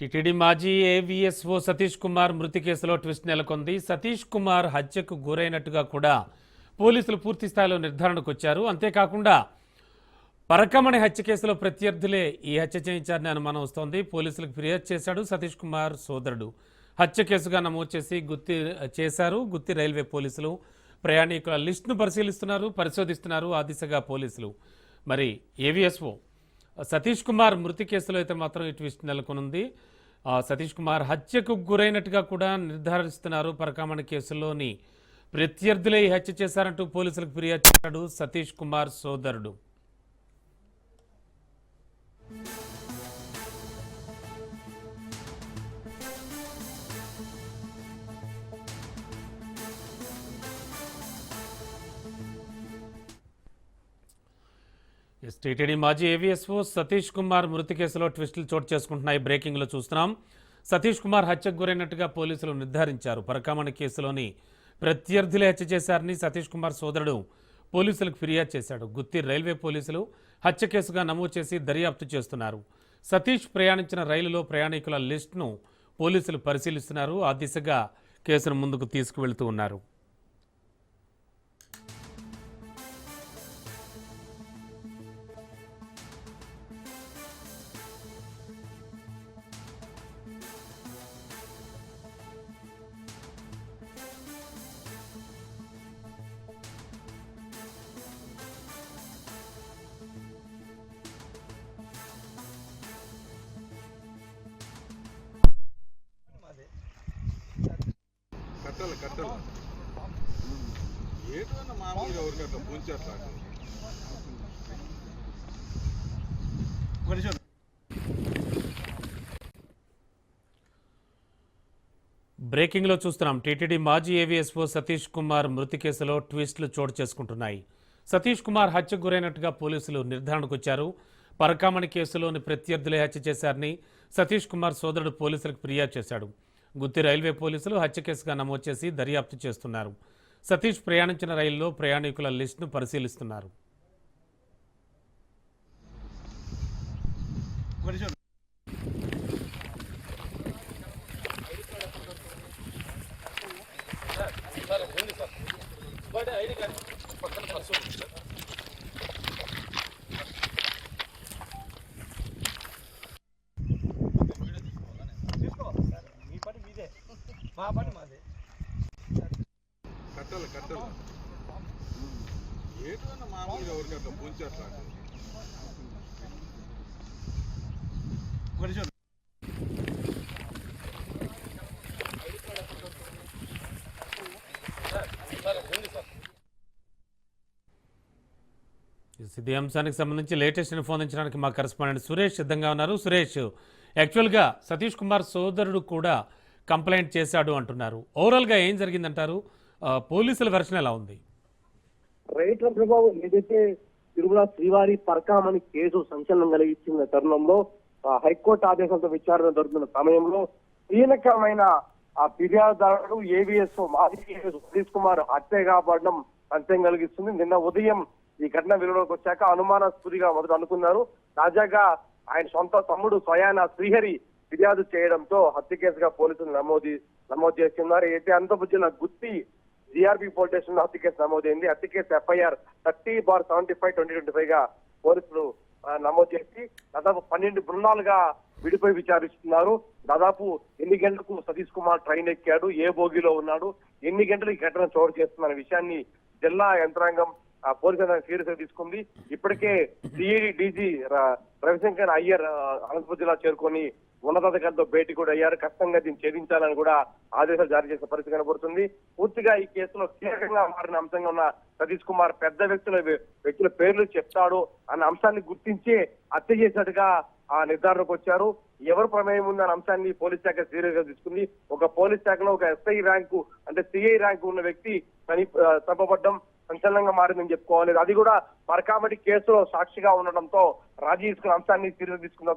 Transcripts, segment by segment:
TTD మాజీ AVSO Satish Kumar మృతి కేసులో ట్విస్ట్ నెలకొంది. సతీష్ కుమార్ హత్యకు గురైనట్టుగా కూడా పోలీసులు పూర్తి స్థాయిలో నిర్ధారణకు వచ్చారు. అంతేకాకుండా పరకమణి హత్య కేసులో ప్రత్యర్థులే ఈ హత్య చేయించారని అనుమానం వస్తోంది. పోలీసులకు ఫిర్యాదు చేశాడు సతీష్ కుమార్ సోదరుడు. హత్య కేసుగా నమోదు చేసి గుత్తి చేశారు. గుత్తి రైల్వే పోలీసులు ప్రయాణికుల లిస్టును పరిశీలిస్తున్నారు పరిశోధిస్తున్నారు ఆ దిశగా పోలీసులు. మరి ఏవిఎస్ఓ సతీష్ కుమార్ మృతి కేసులో అయితే మాత్రం ఈ ట్విస్ట్ నెలకొనుంది. సతీష్ కుమార్ హత్యకు గురైనట్టుగా కూడా నిర్ధారిస్తున్నారు పరకామణ కేసులోని ప్రత్యర్థులే ఈ హత్య చేశారంటూ పోలీసులకు ఫిర్యాదు చేశాడు సతీష్ కుమార్ సోదరుడు. టీటీడీ మాజీ ఏవిఎస్ఓ సతీష్ కుమార్ మృతి కేసులో ట్విస్టులు చోటు చేసుకుంటున్నాయి. బ్రేకింగ్లో చూస్తున్నాం. సతీష్ కుమార్ హత్యకు గురైనట్టుగా పోలీసులు నిర్ధారించారు. పరకామణి కేసులోని ప్రత్యర్థులే హత్య చేశారని సతీష్ కుమార్ సోదరుడు పోలీసులకు ఫిర్యాదు చేశాడు. గుత్తి రైల్వే పోలీసులు హత్య కేసుగా నమోదు చేసి దర్యాప్తు చేస్తున్నారు. సతీష్ ప్రయాణించిన రైలులో ప్రయాణికుల లిస్టును పోలీసులు పరిశీలిస్తున్నారు. ఆ దిశగా కేసును ముందుకు తీసుకువెళ్తూ ఉన్నారు. కట్టాలి ఏంటన్నా మామూలుగా ఎవరికి అట్లా పూంచేస్తా బ్రేకింగ్లో చూస్తున్నాం. టీటీడీ మాజీ ఏవీఎస్ఓ సతీష్ కుమార్ మృతి కేసులో ట్విస్టులు చోటు చేసుకుంటున్నాయి. సతీష్ కుమార్ హత్యకు గురైనట్టుగా పోలీసులు నిర్ధారణకు వచ్చారు. పరకామణి కేసులోని ప్రత్యర్థులే హత్య చేశారని సతీష్ కుమార్ సోదరుడు పోలీసులకు ఫిర్యాదు చేశాడు. గుత్తి రైల్వే పోలీసులు హత్య కేసుగా నమోదు చేసి దర్యాప్తు చేస్తున్నారు. సతీష్ ప్రయాణించిన రైల్లో ప్రయాణికుల లిస్టును పరిశీలిస్తున్నారు. మీ పని మీదే మా పని మాదే కట్టాలి కట్టాలి మామూలుగా ఎవరికి అట్లా అంశానికి సంబంధించి లేటెస్ట్ ఇన్ఫర్మేషన్ మా కరెస్పాండెంట్ సురేష్ సిద్ధంగా ఉన్నారు. సురేష్ యాక్చువల్గా సతీష్ కుమార్ సోదరుడు కూడా కంప్లైంట్ చేశాడు అంటున్నారు. ఓవరాల్గా ఏం జరిగిందంటారు? పోలీసుల వెర్షన్ ఎలా ఉంది? రైతుల ప్రభావం ఏదైతే తిరుమల శ్రీవారి పరకామని కేసు సంచలనం కలిగించిన తరుణంలో హైకోర్టు ఆదేశాలతో విచారణ జరుగుతున్న సమయంలో కీలకమైన ఆ ఫిర్యాదుదారుడు ఏవిఎస్ మాజీ సతీష్ కుమార్ హత్య కాబడడం అంత్యం కలిగిస్తుంది. నిన్న ఉదయం ఈ ఘటన వెలుగులోకి వచ్చాక అనుమానాస్పదిగా మొదట అనుకున్నారు. తాజాగా ఆయన సొంత తమ్ముడు స్వయాన శ్రీహరి ఫిర్యాదు చేయడంతో హత్య కేసుగా పోలీసులు నమోదు నమోదు చేస్తున్నారు. అయితే అనంతపురం జిల్లా గుత్తి జీఆర్బీ పోలీస్ స్టేషన్లో హత్య కేసు నమోదైంది. హత్య case FIR thirty bar seventy five twenty twenty ఫైవ్గా పోలీసులు నమోదు చేసి దాదాపు పన్నెండు బృందాలుగా విడిపోయి విచారిస్తున్నారు. దాదాపు ఎన్ని గంటలకు సతీష్ కుమార్ ట్రైన్ ఎక్కాడు? ఏ బోగిలో ఉన్నాడు? ఎన్ని గంటలు ఈ ఘటన చోటు చేస్తున్న విషయాన్ని జిల్లా యంత్రాంగం ఆ, పోలీసు యంత్రాంగం సీరియస్గా తీసుకుంది. ఇప్పటికే సిఐడి డీజీ రవిశంకర్ అయ్యర్ అనంతపురం జిల్లా చేరుకొని ఉన్నతాధికారులతో భేటీ కూడా అయ్యారు. కష్టంగా దీన్ని ఛేదించాలని కూడా ఆదేశాలు జారీ చేసే పరిస్థితి కనబడుతుంది. పూర్తిగా ఈ కేసులో కీలకంగా మారిన అంశంగా ఉన్న సతీష్ కుమార్ పెద్ద వ్యక్తుల వ్యక్తుల పేర్లు చెప్తాడు అన్న అంశాన్ని గుర్తించి హత్య చేసినట్టుగా ఆ నిర్ధారణకు వచ్చారు. ఎవరు ప్రమేయం ఉంది అన్న అంశాన్ని పోలీస్ శాఖ సీరియస్గా తీసుకుంది. ఒక పోలీస్ శాఖలో ఒక ఎస్ఐ ర్యాంకు అంటే సిఐ ర్యాంకు ఉన్న వ్యక్తి చని చంపబడ్డం సంచలనంగా మారిందని చెప్పుకోవాలి. అది కూడా మరకామటి కేసులో సాక్షిగా ఉండడంతో రాజీ తీసుకున్న అంశాన్ని సీరియస్ తీసుకున్న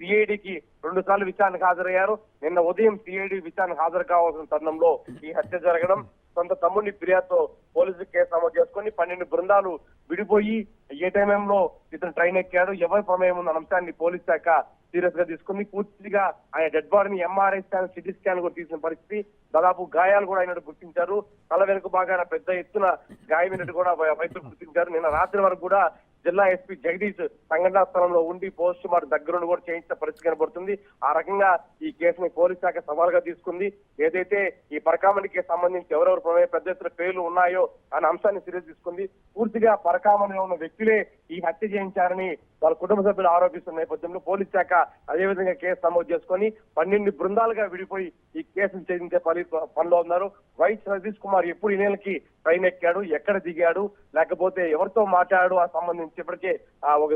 సిఐడికి రెండు సార్లు విచారణకు హాజరయ్యారు. నిన్న ఉదయం సిఐడి విచారణకు హాజరు కావాల్సిన తరుణంలో ఈ హత్య జరగడం. సొంత తమ్ముడిని ఫిర్యాదుతో పోలీసులు కేసు నమోదు చేసుకుని పన్నెండు బృందాలు విడిపోయి ఏ టైంలో ఇతను ట్రైన్ ఎక్కాడు ఎవరి ప్రమేయం ఉన్న అంశాన్ని పోలీస్ శాఖ సీరియస్గా తీసుకుంది. పూర్తిగా ఆయన డెడ్ బాడీని ఎంఆర్ఐ స్కాన్ సిటీ స్కాన్ కూడా తీసిన పరిస్థితి దాదాపు గాయాలు కూడా అయినట్టు గుర్తించారు. తల వెనుక బాగా పెద్ద ఎత్తున గాయమైనట్టు కూడా వైపు వైద్యులు గుర్తించారు. నిన్న రాత్రి వరకు కూడా జిల్లా ఎస్పీ జగదీష్ సంఘటనా స్థలంలో ఉండి పోస్ట్ మార్టం దగ్గరుండి కూడా చేయించిన పరిస్థితి కనబడుతుంది. ఆ రకంగా ఈ కేసుని పోలీస్ శాఖ సవాల్గా తీసుకుంది. ఏదైతే ఈ పరకామణికి సంబంధించి ఎవరెవరు పెద్ద ఎత్తున పేర్లు ఉన్నాయో అనే అంశాన్ని సీరియస్ తీసుకుంది. పూర్తిగా పరకామణిలో ఉన్న వ్యక్తులే ఈ హత్య చేయించారని వాళ్ళ కుటుంబ సభ్యులు ఆరోపిస్తున్న నేపథ్యంలో పోలీస్ శాఖ అదేవిధంగా కేసు నమోదు చేసుకొని పన్నెండు బృందాలుగా విడిపోయి ఈ కేసును ఛేదించే పని పనిలో ఉన్నారు. వైస్ రతీష్ కుమార్ ఎప్పుడు ఈ నెలకి ట్రైన్ ఎక్కాడు ఎక్కడ దిగాడు? లేకపోతే ఎవరితో మాట్లాడాడు? ఆ సంబంధించి ఇప్పటికే ఆ ఒక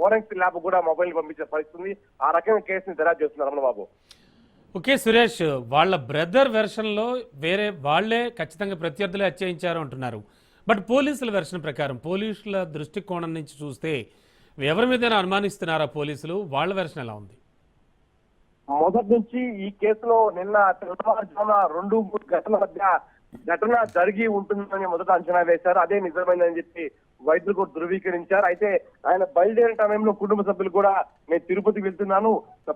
ఫోరెన్సిక్ ల్యాబ్ కూడా మొబైల్ పంపించే పరిస్థితి. ఆ రకంగా కేసుని దర్యాప్తు చేస్తున్నారు రమణబాబు ఓకే సురేష్ వాళ్ళ బ్రదర్ వెర్షన్లో వేరే వాళ్ళే ఖచ్చితంగా ప్రత్యర్థులే హత్యించారు అంటున్నారు. బట్ పోలీసుల వెర్షన్ ప్రకారం పోలీసుల దృష్టికోణం నుంచి చూస్తే ఎవరి మీదైనా అనుమానిస్తున్నారా పోలీసులు? వాళ్ళ వెర్షన్ ఎలా ఉంది? మొదటి నుంచి ఈ కేసులో నిన్న తెల్లవారుజామున రెండు మూడు గంటల మధ్య ఘటన జరిగి ఉంటుందని మొదట అంచనా వేశారు. అదే నిజమైందని చెప్పి వైద్యులు కూడా ధృవీకరించారు. అయితే ఆయన బయలుదేరే సమయంలో కుటుంబ సభ్యులు కూడా నేను తిరుపతి వెళ్తున్నాను.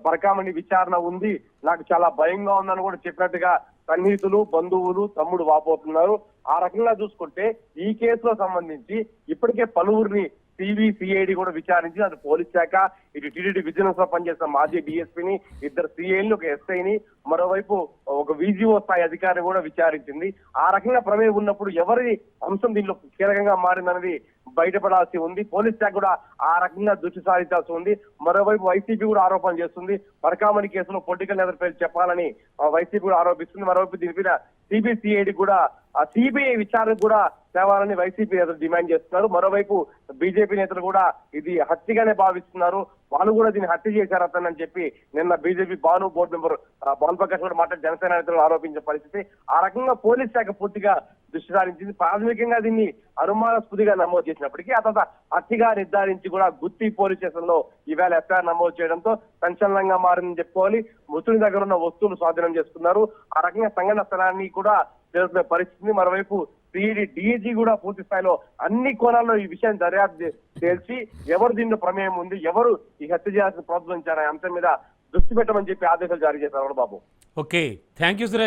పరకామణి విచారణ ఉంది. నాకు చాలా భయంగా ఉందని కూడా చెప్పినట్టుగా సన్నిహితులు బంధువులు తమ్ముడు వాపోతున్నారు. ఆ రకంగా చూసుకుంటే ఈ కేసులో సంబంధించి ఇప్పటికే పలువురిని సిబి సిఐడి కూడా విచారించి అది పోలీస్ శాఖ ఇటు టీడీడీ విజిలెన్స్లో పనిచేస్తున్న మాజీ డిఎస్పీని ఇద్దరు సిఐని ఒక ఎస్ఐని మరోవైపు ఒక విజిఓ స్థాయి అధికారిని కూడా విచారించింది. ఆ రకంగా ప్రమేయం ఉన్నప్పుడు ఎవరి అంశం దీనిలో కీలకంగా మారిందనేది బయటపడాల్సి ఉంది. పోలీస్ శాఖ కూడా ఆ రకంగా దృష్టి సారించాల్సి ఉంది. మరోవైపు వైసీపీ కూడా ఆరోపణ చేస్తుంది. పరకామణి కేసులో పొలిటికల్ నేతల పేరు చెప్పాలని వైసీపీ కూడా ఆరోపిస్తుంది. మరోవైపు దీనిపైన సిబిసిఐడి కూడా సిబిఐ విచారణ కూడా తేవాలని వైసీపీ నేతలు డిమాండ్ చేస్తున్నారు. మరోవైపు బీజేపీ నేతలు కూడా ఇది హత్యగానే భావిస్తున్నారు. వాళ్ళు కూడా దీన్ని హత్య చేశారు అతనని చెప్పి నిన్న బీజేపీ భాను బోర్డు మెంబర్ ఆ, ప్రకాష్ కూడా మాట్లాడి జనసేన నేతలు ఆరోపించిన పరిస్థితి. ఆ రకంగా పోలీస్ శాఖ పూర్తిగా దృష్టి సారించింది. ప్రాథమికంగా దీన్ని అనుమానాస్పదిగా నమోదు చేసినప్పటికీ ఆ తర్వాత హత్యగా నిర్ధారించి కూడా గుత్తి పోలీస్ స్టేషన్లో ఈవేళ ఎఫ్ఐఆర్ నమోదు చేయడంతో సంచలనంగా మారిందని చెప్పుకోవాలి. మృతుని దగ్గర ఉన్న వస్తువులు స్వాధీనం చేసుకున్నారు. ఆ రకంగా సంఘటన స్థలాన్ని కూడా తెలుసుకునే పరిస్థితిని మరోవైపు సిఈడి డిఐజీ కూడా పూర్తి స్థాయిలో అన్ని కోణాల్లో ఈ విషయాన్ని దర్యాప్తు తేల్చి ఎవరు దీనిలో ప్రమేయం ఉంది ఎవరు ఈ హత్య చేయాల్సిన ప్రోత్సహించారనే అంశం మీద దృష్టి పెట్టమని చెప్పి ఆదేశాలు జారీ చేశారు బాబు. ఓకే. Thank you Suresh.